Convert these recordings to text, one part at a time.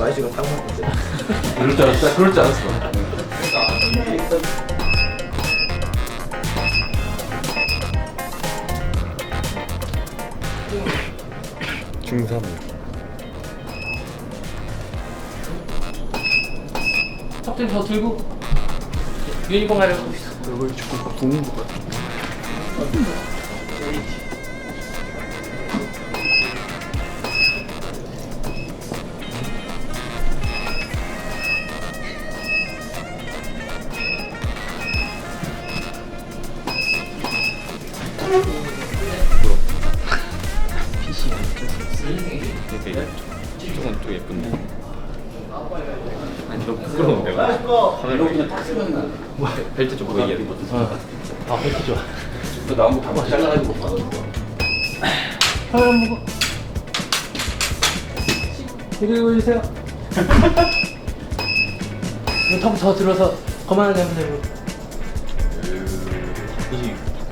사이즈가 딱 맞는데. 그럴 줄 알았어. 그럴 줄 알았어. 중3. 턱좀 더 들고 유니폼 하려고 있어. 얼굴 조금 붓는 것 같아. 조금 또 예쁜데. 아니 너무 부끄러운데. 카메라 그냥 딱 쓰면 벨트 좀 보이게. 아, 벨트 좋아. 또 나온 거 봐봐. 잘라가지고. 카메라 보고. 이리 보여주세요. 턱더 들어서 거만하게 하면 되고.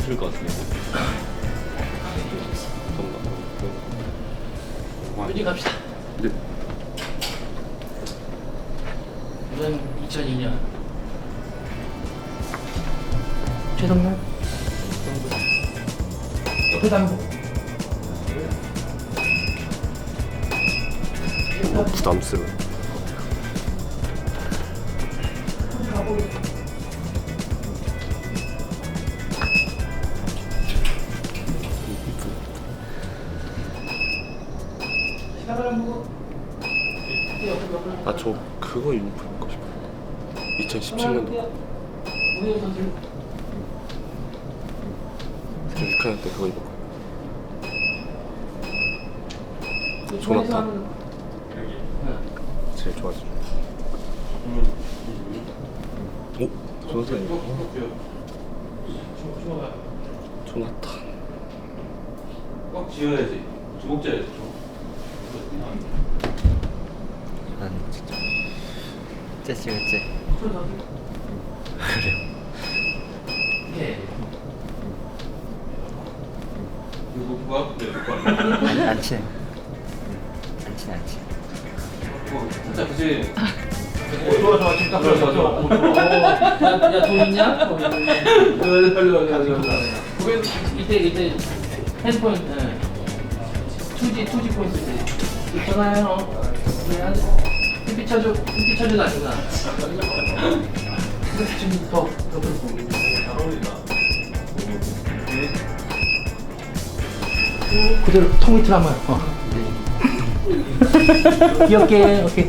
바꾸실 것 같은데. 정말. 여기 갑시다. 네. 이건 2002년. 최동현. 옆에 담고. 부담스러워. 그거 유니폼 입고 싶어. 2017년도. 우리 선수. 저 6학년 때 그거 입었고. 조나탄. 제일 좋아하죠. 오? 조나탄 이거. 조나탄. 꽉 지어야지. 주먹자야지. 난 진짜 째지겠지 예. 이거 그거 아픈데 그거 아니야? 안 친해 안 친해 안 친해 어, 살짝 그지. 좋아 좋아 딱 좋아 좋아 좋아. 야돈 있냐? 빨리 빨리 가지고. 이때 이때 핸드폰 예. 투지 투지 포인트 때 있잖아요. 햇빛 쳐 줘 햇빛 쳐줘도 아니구나. 지금 더 옆으로 보고. 그대로 턱 밑으로 한번. 어. 귀엽게 오케이.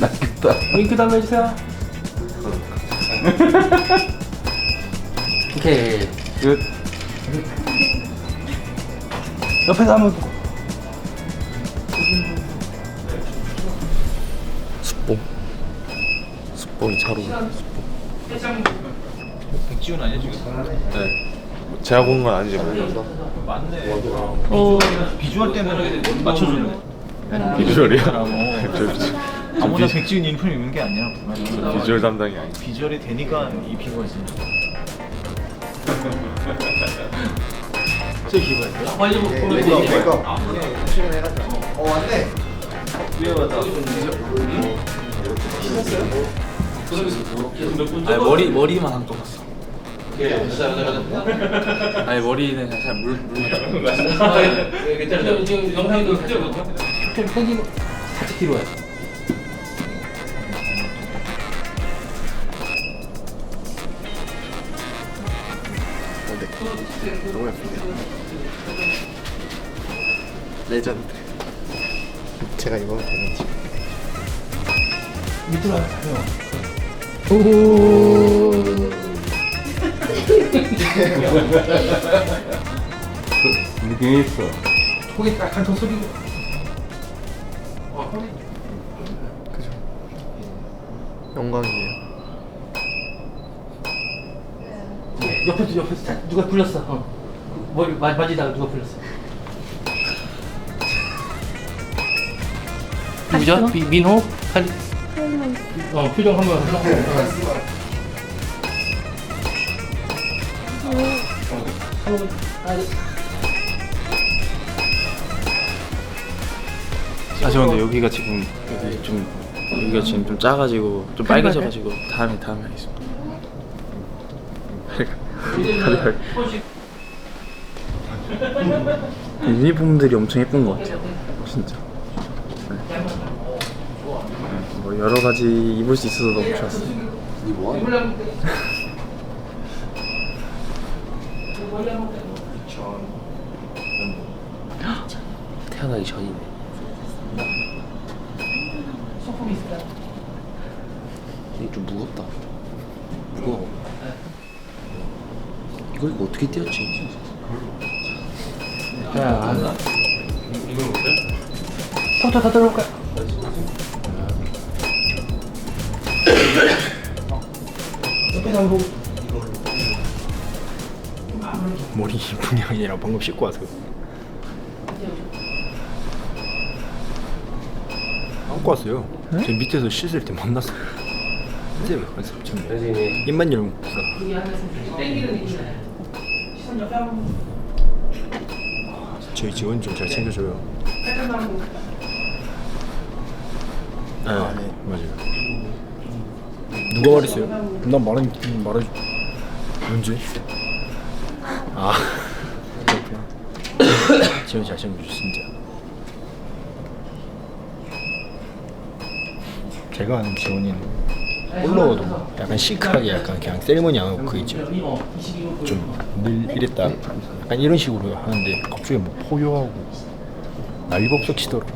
낫겠다. 윙크도 한번 해주세요. 오케이. 끝. 옆에서 한번 잘 어울려. 백지훈 아니야 지금? 네. 제가 고른 건 아니지만. 어. 비주얼 때문에 맞춰주는 비주얼이야? 저, 저, 아무나 비- 백지훈 유니폼 입는 게 아니라 비주얼 담당이 아니. 비주얼이 되니까 입힌 거지. 빨리 보고 이거 아니 머리 머리만 안 똑같어 아니 머리는 살물 물. 괜찮아. 지금 영상도 찍어. 좀 당기고 살짝 뒤로 와요. 너 오. 느낌 있어. 딱 한통 소리고. 어, 허리. 그죠. 영광이에요. 옆에서 옆에서 자, 누가 불렀어. 어. 머리 마, 맞이다가 누가 불렀어. 누구죠? 미, 민호? 칼. 어 표정 한번. 한번. 아, 아저 근데 여기가 지금 여기 좀 여기가 지금 좀 작아지고 좀 빨개져가지고 다음에 다음에 하겠습니다. 유니폼들이 엄청 예쁜 것 같아요. 진짜. 네. 네, 뭐 여러 가지 입을 수 있어서 너무 좋았어요. 태어나기 전이네. 이게 좀 무겁다. 무거워. 이걸 이거 어떻게 띄었지? 컴퓨터 다 들어올까요? 머리 분양이랑 방금 씻고 와서. 안고 왔어요. 저 밑에서 씻을 때 만났어요. 선생님 그래서 참 입만 열면. 저희 직원 좀 잘 챙겨줘요. 아, 네. 맞아요. 누가 말했어요? 난 말은 말해. 언제? 아, 그렇구나. 챙겨줘 진짜. 제가 아는 지원이는 올라와도 약간 시크하게 약간 그냥 세리머니 안 하고 그 있죠. 좀늘 이랬다. 약간 이런 식으로 하는데 갑자기 뭐 포효하고 난리법석 치더라고.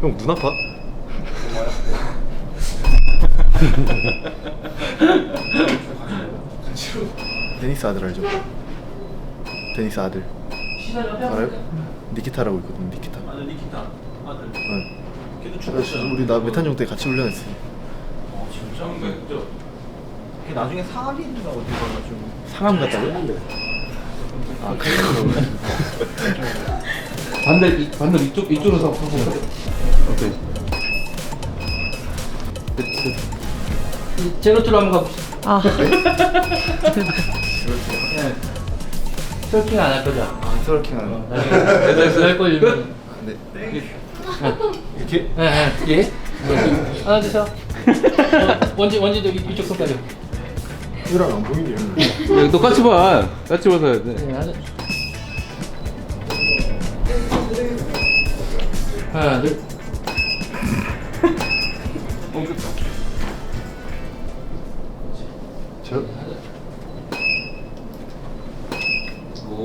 형 눈 아파? 데니스 아들 알죠? 데니스 아들 알아요? 니키타라고 있거든 니키타 아들 니키타 아들 응 우리 나 메탄종 때 같이 훈련했어 나중에 사학인가 어디 가가지고 상암 갔다고요? 아 그래요? 반대 이- 반대 이쪽 이쪽으로 서 하고 오케이 제로투로 한번 가봅시다. 아, 네. 서킹 안할 거죠? 아 서울킹 하는 거 나중에 할 걸리면. 네. 이렇게? 네, 네. 예. 하나 주세요. 어, 원지 원지도 이- 이쪽 손가락. 이랑 안 보이네요 야, 똑같이 봐. 같이 봐서 해야 돼. 네, 하나. 하나 둘.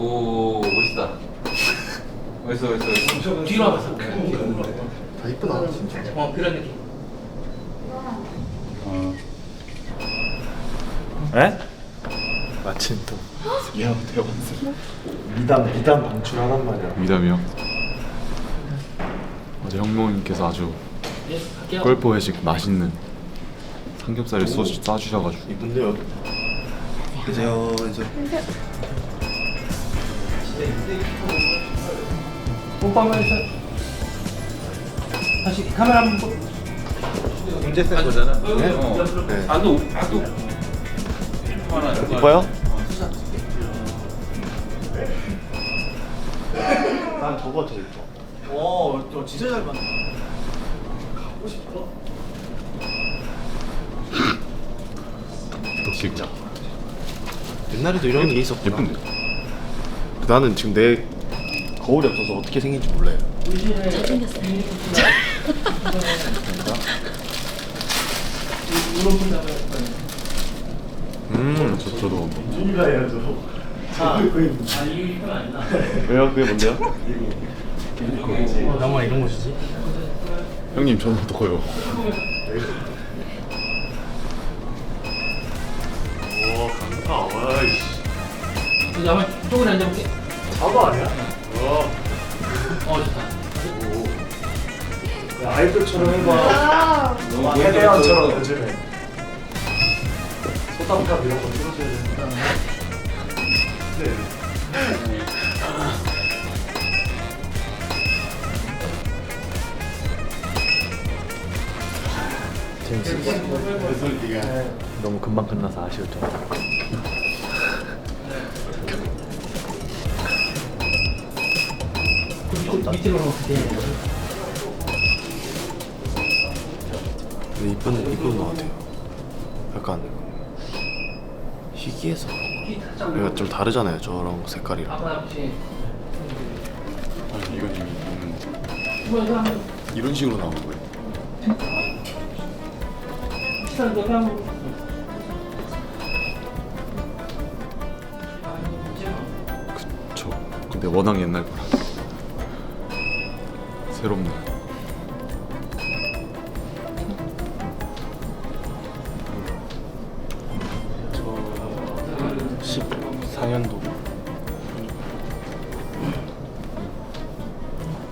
오, 멋있다. 멋있어, 멋있어, 멋있어. 뒤로 와봤어. 다 이쁘다 진짜 어 그런 느낌. 에? 마침 또 미안 대원스 미담 미담 방출하란 말이야. 미담이요? 어제 형모님께서 아주 예, 갈게요. 골프 회식 맛있는 삼겹살을 쏘, 이분요. 그세요 이제 뽀뽀 한번 해서. 다시 카메라 한번 보. 문제 센 거잖아. 네. 네. 안도, 안도. 이뻐요? 난 저거 더 이뻐. 어, 저 진짜 잘 봤네. 진짜 옛날에도 이런 게 있었구나 예쁜데 나는 지금 내 거울이 없어서 어떻게 생긴지 몰라요 음 저, 저도 왜요? 그게 뭔데요? 어, 나만 이런 곳이지? 형님 저는 더 커요 이제 한번 쪽으로 앉아볼게. 바보 아니야? 어 좋다. 아이돌처럼 해봐. 해대원처럼 요즘에. 소담값 이런 거 틀어줘야 된다. 너무 금방 끝나서 아쉬울 정 도 밑으로 돼. 근데 이쁜 이쁜 것 같아요. 약간 희귀해서 그런가? 얘가 좀 다르잖아요. 저런 색깔이랑. 아니 이건 이미 이거 한번 이런 식으로 나오는 거예요. 그쵸. 근데 워낙 옛날 새롭네. 저 14년도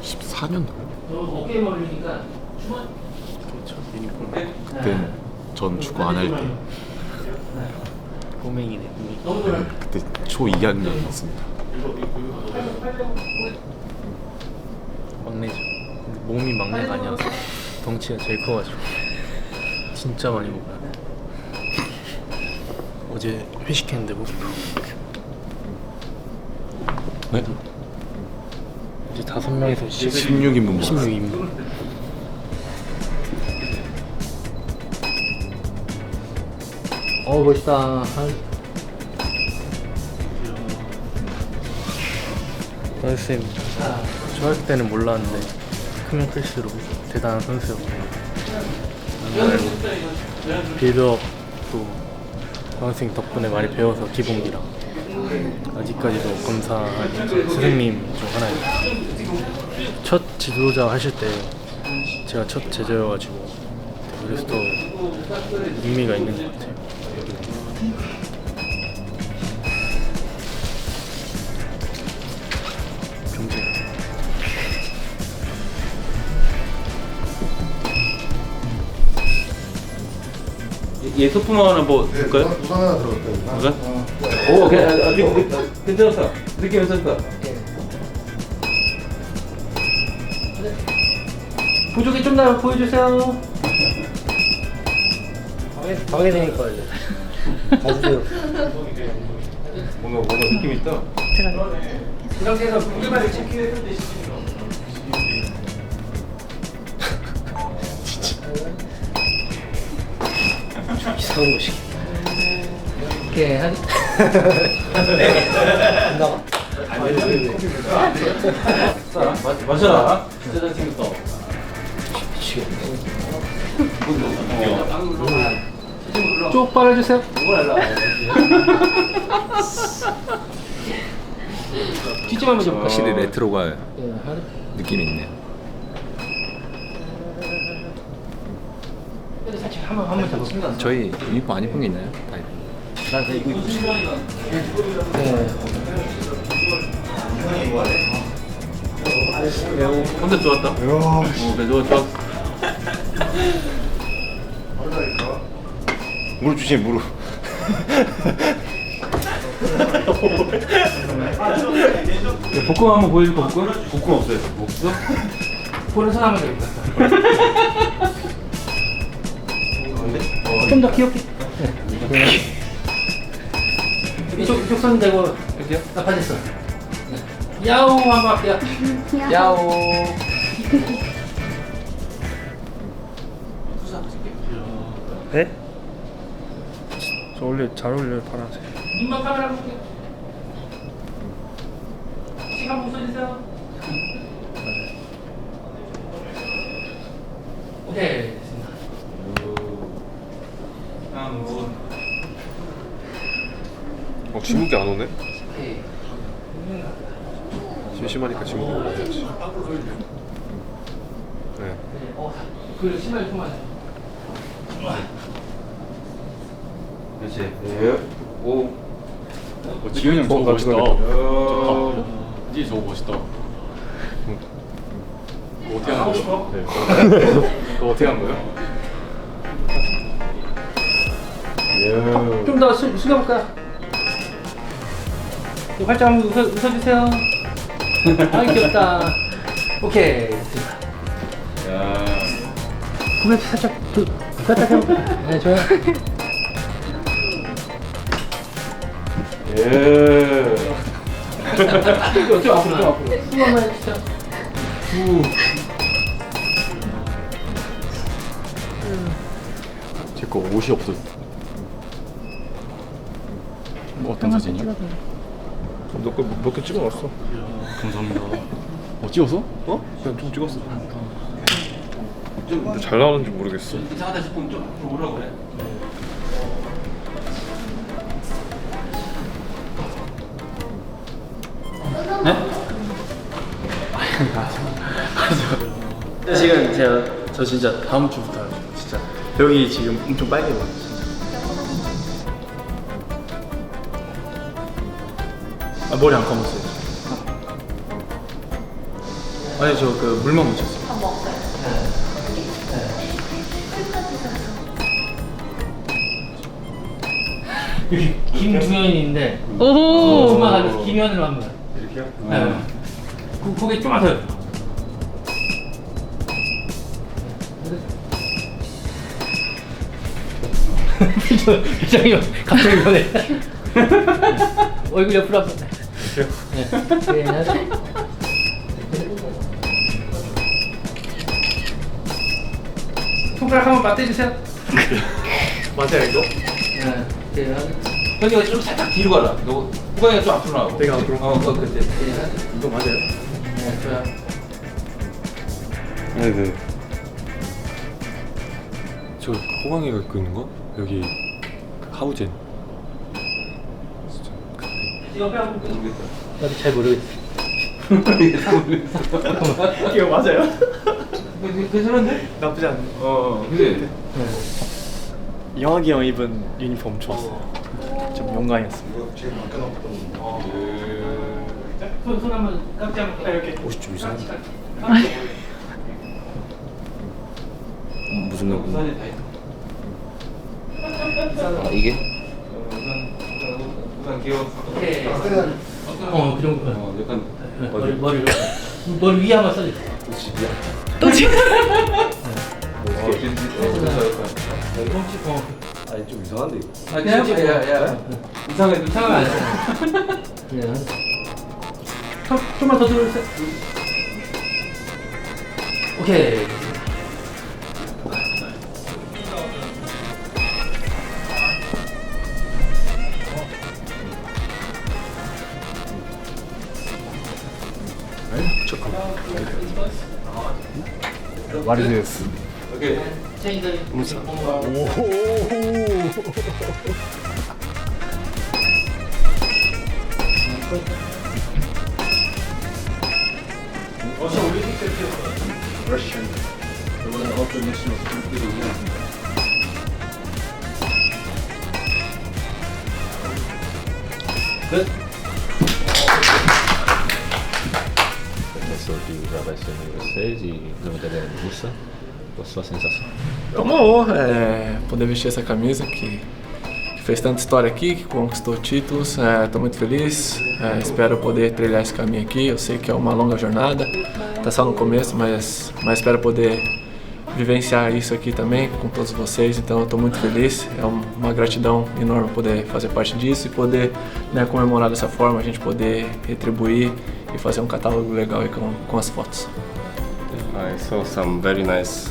14년도요? 너 어깨에 걸리니까 주머니 그렇죠 유니폼 그땐 전 축구 안 할 때. 꼬맹이네 꼬맹이 놀라. 그때 초 2학년이었습니다. 막내죠 근데 몸이 막내가 아니어서 덩치가 제일 커가지고 진짜 많이 먹어요. 어제 회식했는데 뭐? 네? 이제 다섯 명이서 16인분 16인분. 어 멋있다. 한 선생님. 중학교 때는 몰랐는데 크면 클수록 대단한 선수였고. 빌드업도 선생님 덕분에 많이 배워서 기본기라 아직까지도 감사한 선생님 중 하나입니다 첫 지도자 하실 때 제가 첫 제자여가지고 그래서 더 의미가 있는 것 같아요 얘 소품 하나 뭐 볼까요? 우산 하나 들어갔다. 볼까? 오, 그냥 아, 아, 그- 괜찮았어. 느낌 괜찮았어. 부족이 좀더 보여주세요. 방해 되니까 이제 가주세요. 뭔가 뭔가 느낌 있다. 이 상태에서 무게만을 체크해서 이상 한 거시. 이렇게 한 마셔라. 진짜 잘생겼어. 쭉 빨아주세요. 뒷집 한번 좀 확실히 레트로가 예, 한- 느낌이 있네요. 살짝 한번 한번 잡았습니다. 저희 유니폼 안 입은 게 있나요? 다 입은. 난 이거 입고 싶어. 컨셉 좋았다. 오, 그래 좋아 좋아. 무릎 주시에 무릎. 복근 한번 보여줄까 복근? 복근 없어요. 없어? 보는 사람은 되겠다. 좀 더 귀엽게. 네. 이쪽 이쪽 손 대고 이렇게요? 나 빠졌어. 네. 야오 한번 할게요. 야오. 네? 저 원래 잘 어울려요 파란색. 눈만 카메라 볼게요. 시간 웃어주세요. 오케이 됐습니다. 어 지묵이 안 오네? 심심하니까 지묵이 오겠지. 네. 어, 그 신발 좀 하세요. 그렇지. 예. 오. 어, 지현이 형 저거 멋있다. 이제 저거 멋있다. 그거 어떻게 하는 거야? 네. 그거 어떻게 하는 거야? 좀 더 숙여볼까요? 이 활짝 한번 웃어, 웃어주세요. 아 귀엽다. 오케이. 됐습니다. 야. 고개 살짝 그 살짝 해볼까요? 네 좋아요. 예. 좀 앞으로 좀 앞으로. 숨 한번 해주세요. 제거 옷이 없어. 뭐 어떤 사진이야? 너거몇개 찍어놨어. 감사합니다. 어 찍었어? 어? 그냥 좀 찍었어. 근데 잘 나오는지 모르겠어. 이상하다 싶으면 좀 오라고 그래. 지금 제가 저 진짜 다음 주부터. 진짜 여기 지금 엄청 빨개 보여. 아 머리 안 감았어요. 아니 저 그 물만 묻혔어요. 여기 김두현인데 오. 조금만 가면서 김현으로 한번. 이렇게요? 네. 고- 고개 좀만 더. 표정- 표정이 갑자기 변해. 얼굴 옆으로 한번. 네. 네. 손가락 한번 맞대주세요. 맞아요 이거? 네. 네. 현이가 좀 살짝 뒤로 가라. 너 후광이가 좀 앞으로 나가고. 내가 앞으로? 어, 어 그때. 이거 맞아요? 네, 좋아요. 네 네. 저 호강이가 입고 있는 거? 여기 그 하우젠. 옆에 한번 모르겠다. 나도 잘 모르겠어. 이거 맞아요? 괜찮은데? 나쁘지 않네. 어, 근데 영학이 형 입은 유니폼 좋았어요. 좀 영광이었어요. 손, 손 한번 깜짝 한번. 이렇게. 옷이 좀 이상해. 무슨 놈? 있어. 아, 이게? 우산 귀여워. 오케이. 어, 그 정도. 어, 약간 머리 머리 머리 위에 한번 써줘. 또 집이야? 또 집? 어, 아니 좀 이상한데 이거. 아, 그냥 야, 야, 야. 이상해, 이상하면 안 돼. 그냥. 좀, 좀만 더 들어주세요. 오케이. 割りです。Okay. Change the おお。Also, we need to get Russian. The one of the national food. え Que já vai ser de vocês e não entendendo russa. Qual a sua sensação? É uma honra é, poder vestir essa camisa que, que fez tanta história aqui, que conquistou títulos. Estou muito feliz, é, espero poder trilhar esse caminho aqui. Eu sei que é uma longa jornada, está só no começo, mas, mas espero poder vivenciar isso aqui também com todos vocês. Então estou muito feliz, é um- uma gratidão enorme poder fazer parte disso e poder né, comemorar dessa forma, a gente poder retribuir e fazer um catálogo legal aí com, com as fotos. I saw some very nice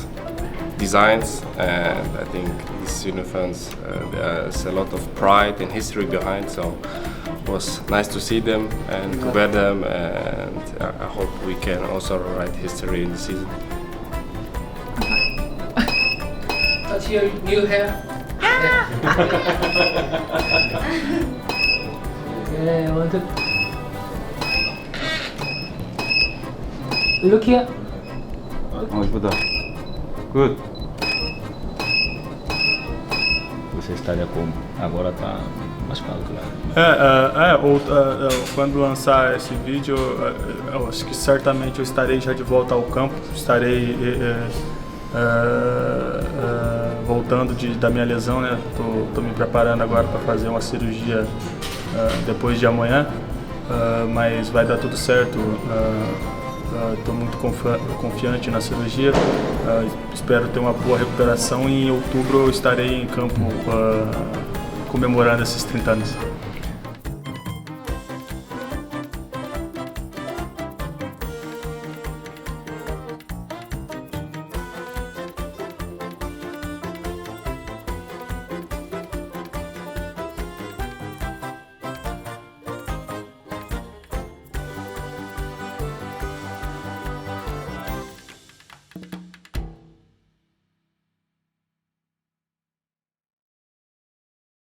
designs, and I think these uniforms uh, there's a lot of pride and history behind. So it was nice to see them and to wear them, and I I hope we can also write history in the season. Touch your new hair. yeah, one, two. Look here. 어 이쁘다. 굿. Você estaria como? Agora tá machucado, claro. É, é, é, ou, é, é, quando lançar esse vídeo, é, eu acho que certamente eu estarei já de volta ao campo, estarei é, é, é, voltando de, da minha lesão, né? Tô, tô me preparando agora para fazer uma cirurgia é, depois de amanhã, é, mas vai dar tudo certo. Estou muito confi- confiante na cirurgia, é, espero ter uma boa recuperação e em outubro eu estarei em campo é, comemorando esses 30 anos.